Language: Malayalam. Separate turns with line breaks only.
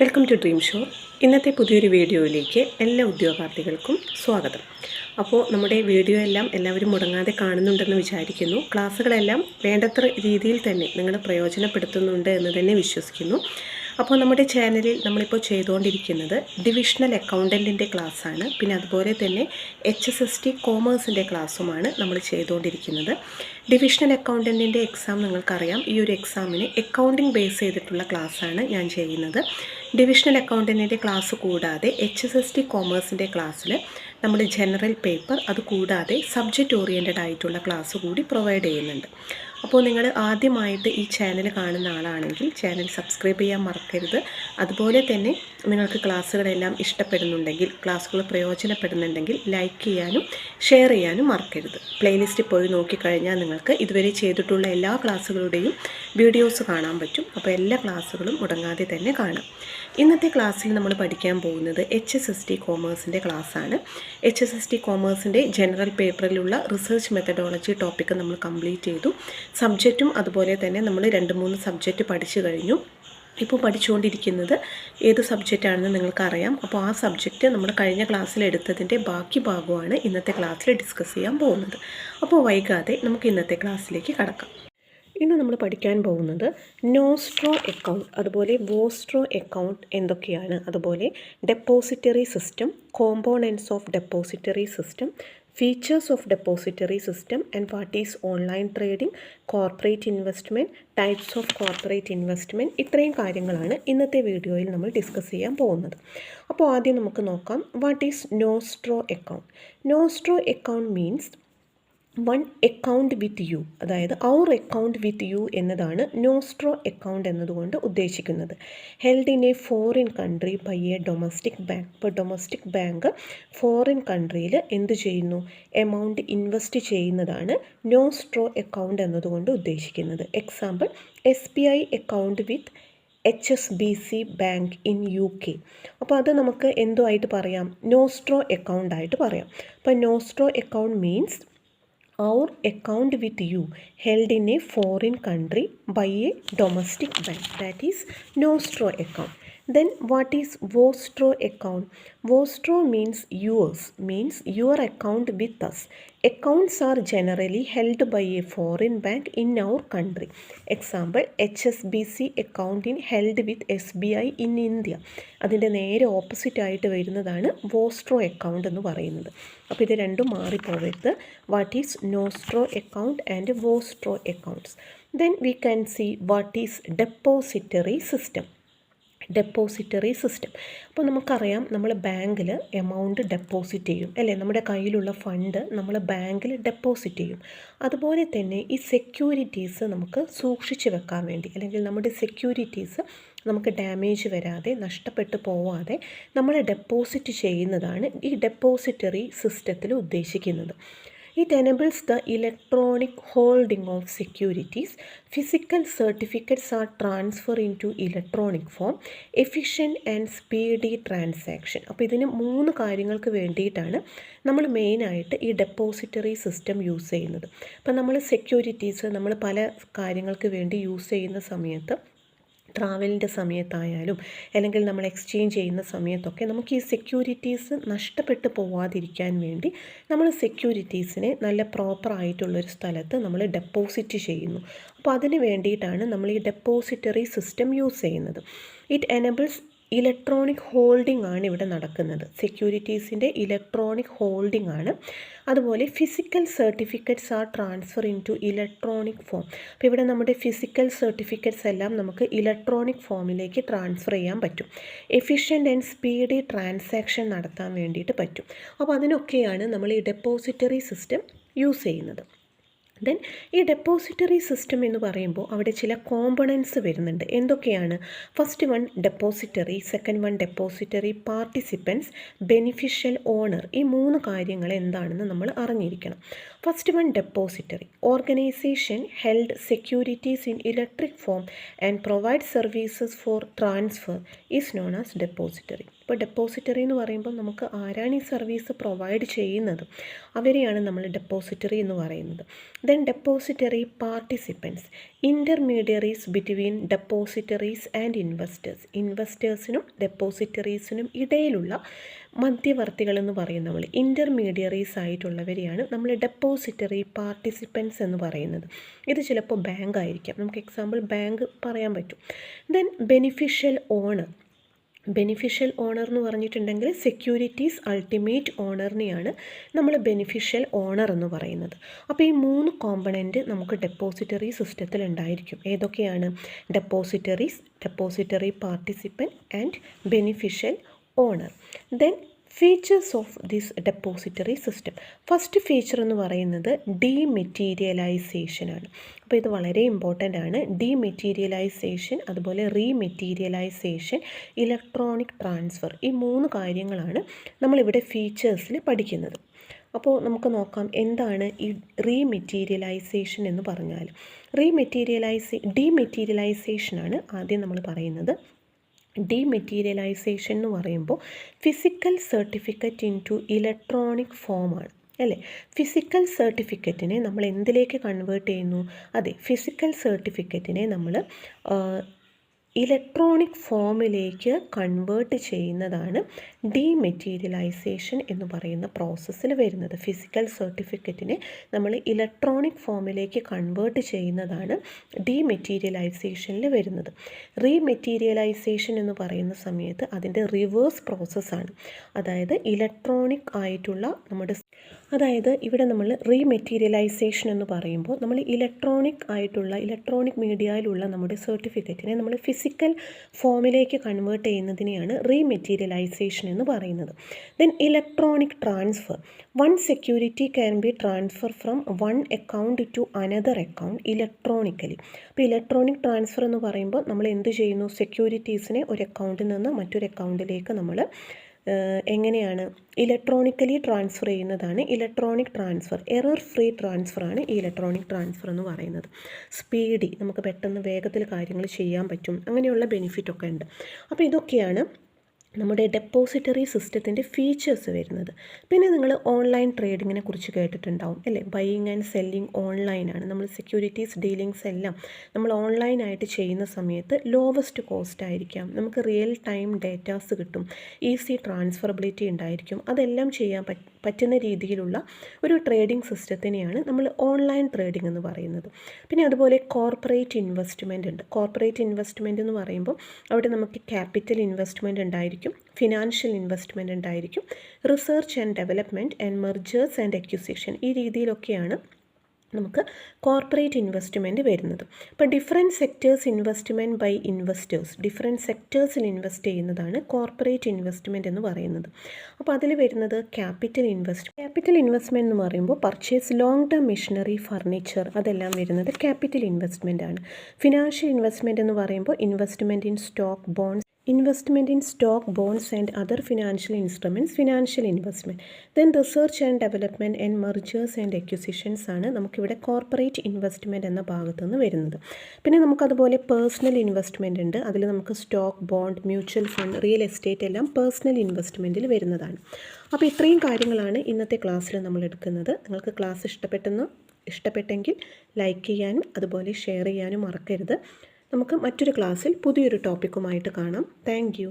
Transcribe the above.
Welcome to dream show. ഇന്നത്തെ പുതിയൊരു വീഡിയോയിലേക്ക് എല്ലാ ഉദ്യോഗാർത്ഥികൾക്കും സ്വാഗതം. അപ്പോൾ നമ്മുടെ വീഡിയോ എല്ലാം എല്ലാവരും മുടങ്ങാതെ കാണുന്നുണ്ടെന്ന് വിചാരിക്കുന്നു. ക്ലാസ്സുകളെല്ലാം വേണ്ടത്ര രീതിയിൽ തന്നെ നിങ്ങൾ പ്രയോജനപ്പെടുത്തുന്നുണ്ട് എന്ന് തന്നെ വിശ്വസിക്കുന്നു. അപ്പോൾ നമ്മുടെ ചാനലിൽ നമ്മളിപ്പോൾ ചെയ്തുകൊണ്ടിരിക്കുന്നത് ഡിവിഷണൽ അക്കൗണ്ടന്റിന്റെ ക്ലാസ്സാണ് പിന്നെ അതുപോലെ തന്നെ എച്ച് എസ് എസ് ടി കോമേഴ്സിന്റെ ക്ലാസ്സുമാണ് നമ്മൾ ചെയ്തുകൊണ്ടിരിക്കുന്നത്. ഡിവിഷണൽ അക്കൗണ്ടന്റിന്റെ എക്സാം നിങ്ങൾക്കറിയാം. ഈ ഒരു എക്സാമിന് അക്കൗണ്ടിങ് ബേസ് ചെയ്തിട്ടുള്ള ക്ലാസ്സാണ് ഞാൻ ചെയ്യുന്നത്. ഡിവിഷണൽ അക്കൗണ്ടന്റിന്റെ ക്ലാസ് കൂടാതെ എച്ച് എസ് എസ് ടി കോമേഴ്സിന്റെ ക്ലാസ്സിൽ നമ്മൾ ജനറൽ പേപ്പർ അത് കൂടാതെ സബ്ജക്റ്റ് ഓറിയന്റഡ് ആയിട്ടുള്ള ക്ലാസ് കൂടി പ്രൊവൈഡ് ചെയ്യുന്നുണ്ട്. അപ്പോൾ നിങ്ങൾ ആദ്യമായിട്ട് ഈ ചാനൽ കാണുന്ന ആളാണെങ്കിൽ ചാനൽ സബ്സ്ക്രൈബ് ചെയ്യാൻ മറക്കരുത്. അതുപോലെ തന്നെ നിങ്ങൾക്ക് ക്ലാസ്സുകളെല്ലാം ഇഷ്ടപ്പെടുന്നുണ്ടെങ്കിൽ ക്ലാസ്സുകൾ പ്രയോജനപ്പെടുന്നുണ്ടെങ്കിൽ ലൈക്ക് ചെയ്യാനും ഷെയർ ചെയ്യാനും മറക്കരുത്. പ്ലേലിസ്റ്റ് പോയി നോക്കിക്കഴിഞ്ഞാൽ നിങ്ങൾക്ക് ഇതുവരെ ചെയ്തിട്ടുള്ള എല്ലാ ക്ലാസ്സുകളുടെയും വീഡിയോസ് കാണാൻ പറ്റും. അപ്പോൾ എല്ലാ ക്ലാസ്സുകളും മുടങ്ങാതെ തന്നെ കാണാം. ഇന്നത്തെ ക്ലാസ്സിൽ നമ്മൾ പഠിക്കാൻ പോകുന്നത് എച്ച് എസ് എസ് ടി കോമേഴ്സിന്റെ ക്ലാസ്സാണ് എച്ച് എസ് എസ് ടി കോമേഴ്സിന്റെ ജനറൽ പേപ്പറിലുള്ള റിസർച്ച് മെത്തഡോളജി ടോപ്പിക്ക് നമ്മൾ കംപ്ലീറ്റ് ചെയ്തു. സബ്ജക്റ്റും അതുപോലെ തന്നെ നമ്മൾ രണ്ട് മൂന്ന് സബ്ജക്റ്റ് പഠിച്ചു കഴിഞ്ഞു. ഇപ്പോൾ പഠിച്ചുകൊണ്ടിരിക്കുന്നത് ഏത് സബ്ജക്റ്റാണെന്ന് നിങ്ങൾക്കറിയാം. അപ്പോൾ ആ സബ്ജക്റ്റ് നമ്മൾ കഴിഞ്ഞ ക്ലാസ്സിൽ എടുത്തതിന്റെ ബാക്കി ഭാഗമാണ് ഇന്നത്തെ ക്ലാസ്സിൽ ഡിസ്കസ് ചെയ്യാൻ പോകുന്നത്. അപ്പോൾ വൈകാതെ നമുക്ക് ഇന്നത്തെ ക്ലാസ്സിലേക്ക് കടക്കാം. ഇന്ന് നമ്മൾ പഠിക്കാൻ പോകുന്നത് നോസ്ട്രോ അക്കൗണ്ട് അതുപോലെ വോസ്ട്രോ അക്കൗണ്ട് എന്തൊക്കെയാണ്? അതുപോലെ depository system components of depository system features of depository system and what is online trading corporate investment types of corporate investment ഇത്രയും കാര്യങ്ങളാണ് ഇന്നത്തെ വീഡിയോയിൽ നമ്മൾ ഡിസ്കസ് ചെയ്യാൻ പോകുന്നത്. അപ്പോൾ ആദ്യം നമുക്ക് നോക്കാം what is nostro account nostro account means one account with you അതായത് ഔർ അക്കൗണ്ട് വിത്ത് യു എന്നതാണ് നോസ്ട്രോ അക്കൗണ്ട് എന്നതുകൊണ്ട് ഉദ്ദേശിക്കുന്നത്. Held in a foreign country by a domestic bank. ഇപ്പോൾ ഡൊമസ്റ്റിക് ബാങ്ക് ഫോറിൻ കൺട്രിയിൽ എന്ത് ചെയ്യുന്നു? എമൗണ്ട് ഇൻവെസ്റ്റ് ചെയ്യുന്നതാണ് നോസ്ട്രോ അക്കൗണ്ട് എന്നതുകൊണ്ട് ഉദ്ദേശിക്കുന്നത്. Example S B I account with H S B C bank in U K. അപ്പോൾ അത് നമുക്ക് എന്തുമായിട്ട് പറയാം? നോസ്ട്രോ അക്കൗണ്ട് ആയിട്ട് പറയാം. അപ്പോൾ nostro account means our account with you held in a foreign country by a domestic bank that is nostro account then what is vostro account vostro means yours means your account with us accounts are generally held by a foreign bank in our country example hsbc account in held with sbi in india അതിന്റെ നേരെ ഓപ്പോസിറ്റ് ആയിട്ട് വരുന്നതാണ് വോസ്ട്രോ അക്കൗണ്ട് എന്ന് പറയുന്നത് അപ്പോൾ ഇത് രണ്ടും മാറിപ്പോകരുത് what is nostro account and vostro accounts then we can see what is depository system depository system അപ്പോൾ നമുക്കറിയാം നമ്മൾ ബാങ്കിൽ എമൗണ്ട് ഡെപ്പോസിറ്റ് ചെയ്യും. അല്ലേ? നമ്മുടെ കയ്യിലുള്ള ഫണ്ട് നമ്മൾ ബാങ്കിൽ ഡെപ്പോസിറ്റ് ചെയ്യും. അതുപോലെ തന്നെ ഈ സെക്യൂരിറ്റീസ് നമുക്ക് സൂക്ഷിച്ച് വെക്കാൻ വേണ്ടി അല്ലെങ്കിൽ നമ്മുടെ സെക്യൂരിറ്റീസ് നമുക്ക് ഡാമേജ് വരാതെ നഷ്ടപ്പെട്ടു പോവാതെ നമ്മൾ ഡെപ്പോസിറ്റ് ചെയ്യുന്നതാണ് ഈ ഡെപ്പോസിറ്ററി സിസ്റ്റത്തിൽ ഉദ്ദേശിക്കുന്നത്. It enables the electronic holding of securities physical certificates are transfer into electronic form efficient and speedy transaction അപ്പോൾ ഇതിന് മൂന്ന് കാര്യങ്ങൾക്ക് വേണ്ടിയിട്ടാണ് നമ്മൾ മെയിനായിട്ട് ഈ ഡെപ്പോസിറ്ററി സിസ്റ്റം യൂസ് ചെയ്യുന്നത്. അപ്പോൾ നമ്മൾ സെക്യൂരിറ്റീസ് നമ്മൾ പല കാര്യങ്ങൾക്ക് വേണ്ടി യൂസ് ചെയ്യുന്ന സമയത്ത് ട്രാവലിന്റെ സമയത്തായാലും അല്ലെങ്കിൽ നമ്മൾ എക്സ്ചേഞ്ച് ചെയ്യുന്ന സമയത്തൊക്കെ നമുക്ക് ഈ സെക്യൂരിറ്റീസ് നഷ്ടപ്പെട്ടു പോവാതിരിക്കാൻ വേണ്ടി നമ്മൾ സെക്യൂരിറ്റീസിനെ നല്ല പ്രോപ്പർ ആയിട്ടുള്ളൊരു സ്ഥലത്ത് നമ്മൾ ഡെപ്പോസിറ്റ് ചെയ്യുന്നു. അപ്പോൾ അതിന് വേണ്ടിയിട്ടാണ് നമ്മൾ ഈ ഡെപ്പോസിറ്ററി സിസ്റ്റം യൂസ് ചെയ്യുന്നത്. ഇറ്റ് എനബിൾസ് ഇലക്ട്രോണിക് ഹോൾഡിംഗ് ആണ് ഇവിടെ നടക്കുന്നത്. സെക്യൂരിറ്റീസിന്റെ ഇലക്ട്രോണിക് ഹോൾഡിംഗ് ആണ്. അതുപോലെ physical certificates are transfer into electronic form. അപ്പോൾ ഇവിടെ നമ്മുടെ ഫിസിക്കൽ സർട്ടിഫിക്കറ്റ്സ് എല്ലാം നമുക്ക് ഇലക്ട്രോണിക് ഫോമിലേക്ക് ട്രാൻസ്ഫർ ചെയ്യാൻ പറ്റും. എഫിഷ്യന്റ് ആൻഡ് സ്പീഡി ട്രാൻസാക്ഷൻ നടത്താൻ വേണ്ടിയിട്ട് പറ്റും. അപ്പോൾ അതിനൊക്കെയാണ് നമ്മൾ ഈ ഡെപ്പോസിറ്ററി സിസ്റ്റം യൂസ് ചെയ്യുന്നത്. ദെൻ ഈ ഡെപ്പോസിറ്ററി സിസ്റ്റം എന്ന് പറയുമ്പോൾ അവിടെ ചില കോമ്പണൻസ് വരുന്നുണ്ട്. എന്തൊക്കെയാണ്? First one depository second one depository participants beneficial owner ഈ മൂന്ന് കാര്യങ്ങൾ എന്താണെന്ന് നമ്മൾ അറിഞ്ഞിരിക്കണം. First one depository organisation held securities in electric form and provide services for transfer is known as depository ഇപ്പോൾ ഡെപ്പോസിറ്ററി എന്ന് പറയുമ്പോൾ നമുക്ക് ആരാണ് ഈ സർവീസ് പ്രൊവൈഡ് ചെയ്യുന്നത്? അവരെയാണ് നമ്മൾ ഡെപ്പോസിറ്ററി എന്ന് പറയുന്നത്. Then depository participants intermediaries between depositories and investors ഇൻവെസ്റ്റേഴ്സിനും ഡെപ്പോസിറ്ററീസിനും ഇടയിലുള്ള മധ്യവർത്തികൾ എന്ന് പറയും നമ്മൾ ഇന്റർമീഡിയറീസ് ആയിട്ടുള്ളവരെയാണ് നമ്മൾ ഡെപ്പോസിറ്ററി പാർട്ടിസിപ്പൻസ് എന്ന് പറയുന്നത്. ഇത് ചിലപ്പോൾ ബാങ്ക് ആയിരിക്കാം. നമുക്ക് എക്സാമ്പിൾ ബാങ്ക് പറയാൻ പറ്റും. Then beneficial owner beneficial owner എന്ന് പറഞ്ഞിട്ടുണ്ടെങ്കിൽ സെക്യൂരിറ്റീസ് അൾട്ടിമേറ്റ് ഓണറിനെയാണ് നമ്മൾ ബെനിഫിഷ്യൽ ഓണർ എന്ന് പറയുന്നത്. അപ്പോൾ ഈ മൂന്ന് കോമ്പണന്റ് നമുക്ക് ഡെപ്പോസിറ്ററി സിസ്റ്റത്തിൽ ഉണ്ടായിരിക്കും. ഏതൊക്കെയാണ്? Depositories depository participant and beneficial owner then features of this depository system first feature എന്ന് പറയുന്നത് ഡീമെറ്റീരിയലൈസേഷനാണ് അപ്പോൾ ഇത് വളരെ ഇമ്പോർട്ടന്റ് ആണ്. ഡീമെറ്റീരിയലൈസേഷൻ അതുപോലെ റീമെറ്റീരിയലൈസേഷൻ ഇലക്ട്രോണിക് ട്രാൻസ്ഫർ ഈ മൂന്ന് കാര്യങ്ങളാണ് നമ്മളിവിടെ ഫീച്ചേഴ്സിൽ പഠിക്കുന്നത്. അപ്പോൾ നമുക്ക് നോക്കാം എന്താണ് ഈ റീമെറ്റീരിയലൈസേഷൻ എന്ന് പറഞ്ഞാൽ റീമെറ്റീരിയലൈസേ ഡീമെറ്റീരിയലൈസേഷനാണ് ആദ്യം നമ്മൾ പറയുന്നത്. ഡീമെറ്റീരിയലൈസേഷൻ എന്ന് പറയുമ്പോൾ physical certificate into electronic ഫോമാണ് അല്ലേ? ഫിസിക്കൽ സർട്ടിഫിക്കറ്റിനെ നമ്മൾ എന്തിലേക്ക് കൺവേർട്ട് ചെയ്യുന്നു? അതെ ഫിസിക്കൽ സർട്ടിഫിക്കറ്റിനെ നമ്മൾ ഇലക്ട്രോണിക് ഫോമിലേക്ക് കൺവേർട്ട് ചെയ്യുന്നതാണ് ഡീമെറ്റീരിയലൈസേഷൻ എന്ന് പറയുന്ന പ്രോസസ്സിൽ വരുന്നത്. ഫിസിക്കൽ സർട്ടിഫിക്കറ്റിനെ നമ്മൾ ഇലക്ട്രോണിക് ഫോമിലേക്ക് കൺവേർട്ട് ചെയ്യുന്നതാണ് ഡീമെറ്റീരിയലൈസേഷനിൽ വരുന്നത്. റീമെറ്റീരിയലൈസേഷൻ എന്ന് പറയുന്ന സമയത്ത് അതിന്റെ റിവേഴ്സ് പ്രോസസ്സാണ് അതായത് ഇലക്ട്രോണിക് ആയിട്ടുള്ള നമ്മുടെ അതായത് ഇവിടെ നമ്മൾ റീമെറ്റീരിയലൈസേഷൻ എന്ന് പറയുമ്പോൾ നമ്മൾ ഇലക്ട്രോണിക് ആയിട്ടുള്ള ഇലക്ട്രോണിക് മീഡിയയിലുള്ള നമ്മുടെ സർട്ടിഫിക്കറ്റിനെ നമ്മൾ ഫിസിക്കൽ ഫോമിലേക്ക് കൺവേർട്ട് ചെയ്യുന്നതിനെയാണ് റീമെറ്റീരിയലൈസേഷൻ എന്ന് പറയുന്നത്. Then electronic transfer one security can be transfer from one account to another account electronically അപ്പോൾ ഇലക്ട്രോണിക് ട്രാൻസ്ഫർ എന്ന് പറയുമ്പോൾ നമ്മൾ എന്ത് ചെയ്യുന്നു? സെക്യൂരിറ്റീസിനെ ഒരു അക്കൗണ്ടിൽ നിന്ന് മറ്റൊരു അക്കൗണ്ടിലേക്ക് നമ്മൾ എങ്ങനെയാണ് ഇലക്ട്രോണിക്കലി ട്രാൻസ്ഫർ ചെയ്യുന്നതാണ് electronic transfer error free transfer ആണ് ഈ ഇലക്ട്രോണിക് ട്രാൻസ്ഫർ എന്ന് പറയുന്നത്. സ്പീഡി നമുക്ക് പെട്ടെന്ന് വേഗത്തിൽ കാര്യങ്ങൾ ചെയ്യാൻ പറ്റും. അങ്ങനെയുള്ള ബെനിഫിറ്റൊക്കെ ഉണ്ട്. അപ്പോൾ ഇതൊക്കെയാണ് നമ്മുടെ ഡെപ്പോസിറ്ററി സിസ്റ്റത്തിന്റെ ഫീച്ചേഴ്സ് വരുന്നത്. പിന്നെ നിങ്ങൾ ഓൺലൈൻ ട്രേഡിങ്ങിനെ കുറിച്ച് കേട്ടിട്ടുണ്ടാവും അല്ലേ? ബൈയിങ് ആൻഡ് സെല്ലിങ് ഓൺലൈനാണ് നമ്മൾ സെക്യൂരിറ്റീസ് ഡീലിങ്സ് എല്ലാം നമ്മൾ ഓൺലൈനായിട്ട് ചെയ്യുന്ന സമയത്ത് ലോവസ്റ്റ് കോസ്റ്റ് ആയിരിക്കാം. നമുക്ക് റിയൽ ടൈം ഡേറ്റാസ് കിട്ടും. ഈസി ട്രാൻസ്ഫറബിലിറ്റി ഉണ്ടായിരിക്കും. അതെല്ലാം ചെയ്യാൻ പറ്റുന്ന രീതിയിലുള്ള ഒരു ട്രേഡിംഗ് സിസ്റ്റത്തിനെയാണ് നമ്മൾ ഓൺലൈൻ ട്രേഡിംഗ് എന്ന് പറയുന്നത്. പിന്നെ അതുപോലെ കോർപ്പറേറ്റ് ഇൻവെസ്റ്റ്മെന്റ് ഉണ്ട്. കോർപ്പറേറ്റ് ഇൻവെസ്റ്റ്മെന്റ് എന്ന് പറയുമ്പോൾ അവിടെ നമുക്ക് ക്യാപിറ്റൽ ഇൻവെസ്റ്റ്മെന്റ് ഉണ്ടായിരിക്കും ഫിനാൻഷ്യൽ ഇൻവെസ്റ്റ്മെന്റ് ഉണ്ടായിരിക്കും research and development and mergers and acquisition ഈ രീതിയിലൊക്കെയാണ് നമുക്ക് കോർപ്പറേറ്റ് ഇൻവെസ്റ്റ്മെന്റ് വരുന്നത്. അപ്പോൾ different sectors investment by investors different സെക്ടേഴ്സിൽ invest ചെയ്യുന്നതാണ് കോർപ്പറേറ്റ് ഇൻവെസ്റ്റ്മെന്റ് എന്ന് പറയുന്നത്. അപ്പോൾ അതിൽ വരുന്നത് ക്യാപിറ്റൽ ഇൻവെസ്റ്റ് ക്യാപിറ്റൽ ഇൻവെസ്റ്റ്മെന്റ് എന്ന് പറയുമ്പോൾ purchase long term machinery furniture അതെല്ലാം വരുന്നത് ക്യാപിറ്റൽ ഇൻവെസ്റ്റ്മെന്റ് ആണ്. ഫിനാൻഷ്യൽ ഇൻവെസ്റ്റ്മെന്റ് എന്ന് പറയുമ്പോൾ investment in stock bonds investment in stock bonds and other financial instruments financial investment then research and development and mergers and acquisitions ആണ് നമുക്കിവിടെ കോർപ്പറേറ്റ് ഇൻവെസ്റ്റ്മെന്റ് എന്ന ഭാഗത്തു നിന്ന് വരുന്നത്. പിന്നെ നമുക്കതുപോലെ പേഴ്സണൽ ഇൻവെസ്റ്റ്മെന്റ് ഉണ്ട്. അതിൽ നമുക്ക് stock bond mutual fund real estate എല്ലാം പേഴ്സണൽ ഇൻവെസ്റ്റ്മെന്റിൽ വരുന്നതാണ്. അപ്പോൾ ഇത്രയും കാര്യങ്ങളാണ് ഇന്നത്തെ ക്ലാസ്സിൽ നമ്മൾ എടുക്കുന്നത്. നിങ്ങൾക്ക് ക്ലാസ് ഇഷ്ടപ്പെട്ടെന്ന് ഇഷ്ടപ്പെട്ടെങ്കിൽ ലൈക്ക് ചെയ്യാനും അതുപോലെ ഷെയർ ചെയ്യാനും മറക്കരുത്. നമുക്ക് മറ്റൊരു ക്ലാസ്സിൽ പുതിയൊരു ടോപ്പിക്കുമായിട്ട് കാണാം. താങ്ക്